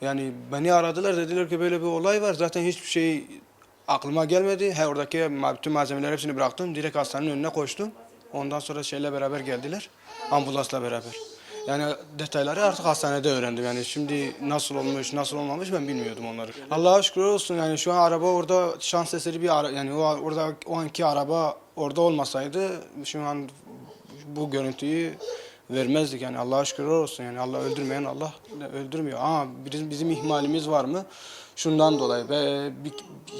Yani beni aradılar dediler ki böyle bir olay var. Zaten hiçbir şey aklıma gelmedi. He, oradaki bütün malzemeleri hepsini bıraktım. Direkt hastanenin önüne koştum. Ondan sonra şeyle beraber geldiler. Ambulansla beraber. Yani detayları artık hastanede öğrendim. Yani şimdi nasıl olmuş, nasıl olmamış ben bilmiyordum onları. Allah'a şükür olsun yani şu an araba orada şans eseri bir ara, yani o orada o anki araba orada olmasaydı şu an bu görüntüyü vermezdik yani Allah'a şükür olsun yani Allah öldürmeyen Allah öldürmüyor. Ama bizim, bizim ihmalimiz var mı? Şundan dolayı ve bir,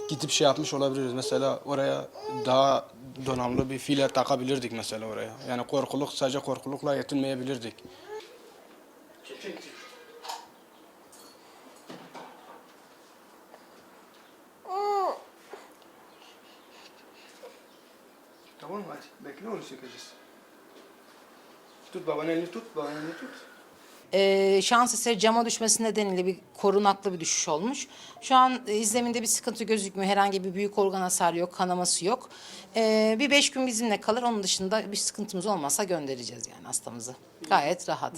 gidip şey yapmış olabiliriz. Mesela oraya daha donanımlı bir filer takabilirdik mesela oraya. Yani korkuluk sadece korkulukla yetinmeyebilirdik. Tamam? Hadi bekle onu çekeceğiz. Tut babanın elini tut, babanın elini tut. Ee, şans eseri cama düşmesi nedeniyle bir korunaklı bir düşüş olmuş. Şu an e, izleminde bir sıkıntı gözükmüyor. Herhangi bir büyük organ hasarı yok, kanaması yok. Ee, bir beş gün bizimle kalır. Onun dışında bir sıkıntımız olmazsa göndereceğiz yani hastamızı. Gayet rahat.